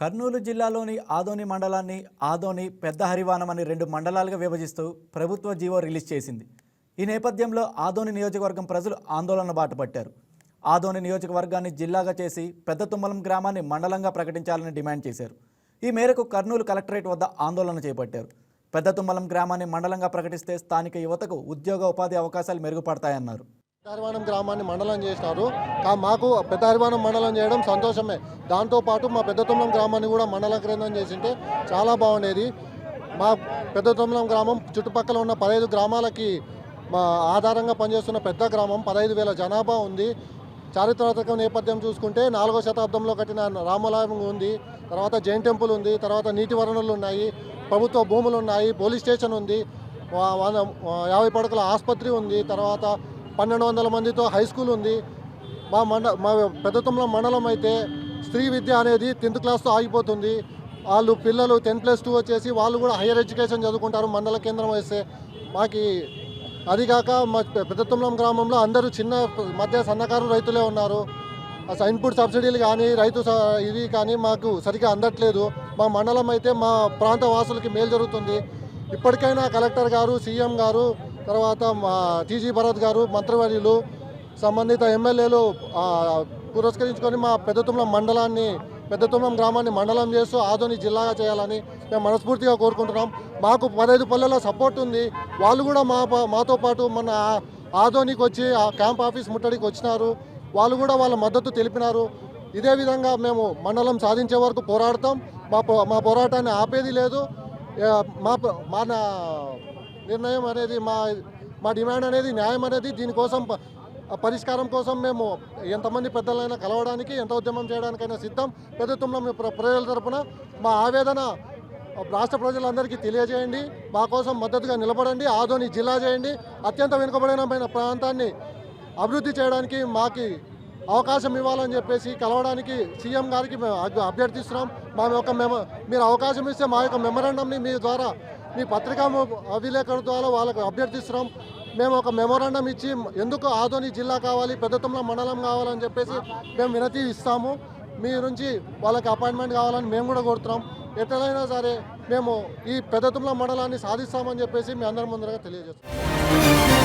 కర్నూలు జిల్లాలోని ఆదోని మండలాన్ని ఆదోని పెద్ద హరివానం అని రెండు మండలాలుగా విభజిస్తూ ప్రభుత్వ జీవో రిలీజ్ చేసింది. ఈ నేపథ్యంలో ఆదోని నియోజకవర్గం ప్రజలు ఆందోళన బాట పట్టారు. ఆదోని నియోజకవర్గాన్ని జిల్లాగా చేసి పెద్ద తుమ్మలం గ్రామాన్ని మండలంగా ప్రకటించాలని డిమాండ్ చేశారు. ఈ మేరకు కర్నూలు కలెక్టరేట్ వద్ద ఆందోళన చేపట్టారు. పెద్ద తుమ్మలం గ్రామాన్ని మండలంగా ప్రకటిస్తే స్థానిక యువతకు ఉద్యోగ ఉపాధి అవకాశాలు మెరుగుపడతాయన్నారు. పెద్దహరివాణం గ్రామాన్ని మండలం చేసినారు. మాకు పెద్దహరివాణం మండలం చేయడం సంతోషమే. దాంతోపాటు మా పెద్దతుమ్మలం గ్రామాన్ని కూడా మండల కేంద్రం చేసింటే చాలా బాగుండేది. మా పెద్దతుమ్మలం గ్రామం చుట్టుపక్కల ఉన్న పదహైదు గ్రామాలకి మా ఆధారంగా పనిచేస్తున్న పెద్ద గ్రామం పదహైదు వేల జనాభా ఉంది. చారిత్రాత్మక నేపథ్యం చూసుకుంటే నాలుగో శతాబ్దంలో కట్టిన రామాలయం ఉంది. తర్వాత జైన్ టెంపుల్ ఉంది. తర్వాత నీటి వనరులు ఉన్నాయి. ప్రభుత్వ భూములు ఉన్నాయి. పోలీస్ స్టేషన్ ఉంది. వా- వంద- యాభై పడకల ఆసుపత్రి ఉంది. తర్వాత పన్నెండు వందల మందితో హై స్కూల్ ఉంది. మా మండ మా పెద్దతుమ్మల మండలం అయితే స్త్రీ విద్య అనేది టెన్త్ క్లాస్తో ఆగిపోతుంది. వాళ్ళు పిల్లలు టెన్ ప్లస్ టూ వచ్చేసి వాళ్ళు కూడా హైయర్ ఎడ్యుకేషన్ చదువుకుంటారు మండల కేంద్రం వేస్తే. మాకి అది కాక మా పెద్దతుమ్మలం గ్రామంలో అందరూ చిన్న మధ్య సన్నకారు రైతులే ఉన్నారు. అసలు ఇన్పుట్ సబ్సిడీలు కానీ రైతు స- ఇవి కానీ మాకు సరిగ్గా అందట్లేదు. మా మండలం అయితే మా ప్రాంత వాసులకి మేలు జరుగుతుంది. ఇప్పటికైనా కలెక్టర్ గారు సీఎం గారు తర్వాత మా టీజీ భరత్ గారు మంత్రివర్యులు సంబంధిత ఎమ్మెల్యేలు పురస్కరించుకొని మా పెద్దతుమ్మలం మండలాన్ని పెద్దతుమ్మం గ్రామాన్ని మండలం చేస్తూ ఆదోని జిల్లాగా చేయాలని మేము మనస్ఫూర్తిగా కోరుకుంటున్నాం. మాకు పదహైదు పల్లెల సపోర్ట్ ఉంది. వాళ్ళు కూడా మా మాతో పాటు మన ఆ- ఆదోనికి వచ్చి ఆ క్యాంప్ ఆఫీస్ ముట్టడికి వచ్చినారు. వాళ్ళు కూడా వాళ్ళ మద్దతు తెలిపినారు. ఇదే విధంగా మేము మండలం సాధించే వరకు పోరాడతాం. మా పో- మా పోరాటాన్ని ఆపేది లేదు. మా మా నిర్ణయం అనేది మా మా డిమాండ్ అనేది న్యాయం అనేది దీనికోసం పరిష్కారం కోసం మేము ఎంతమంది పెద్దలైనా కలవడానికి ఎంత ఉద్యమం చేయడానికైనా సిద్ధం. పెద్దతుమ్లం ప్రజల తరపున మా ఆవేదన రాష్ట్ర ప్రజలందరికీ తెలియజేయండి. మా కోసం మద్దతుగా నిలబడండి. ఆదోని జిల్లా చేయండి. అత్యంత వెనుకబడిన ప్రాంతాన్ని అభివృద్ధి చేయడానికి మాకి అవకాశం ఇవ్వాలని చెప్పేసి కలవడానికి సీఎం గారికి మేము అభ్యర్థిస్తున్నాం. మా యొక్క మెమ మీరు అవకాశం ఇస్తే మా యొక్క మెమరాండంని మీ ద్వారా మీ పత్రికా ము- విలేకరుల ద్వారా వాళ్ళకు అభ్యర్థిస్తున్నాం. మేము ఒక మెమోరాండం ఇచ్చి ఎందుకు ఆదోని జిల్లా కావాలి పెద్దతుమ్ల మండలం కావాలని చెప్పేసి మేము వినతి ఇస్తాము. మీ నుంచి వాళ్ళకి అపాయింట్మెంట్ కావాలని మేము కూడా కోరుతున్నాం. ఎట్లయినా సరే మేము ఈ పెద్దతుమ్ల మండలాన్ని సాధిస్తామని చెప్పేసి మీ అందరి ముందరగా తెలియజేస్తాం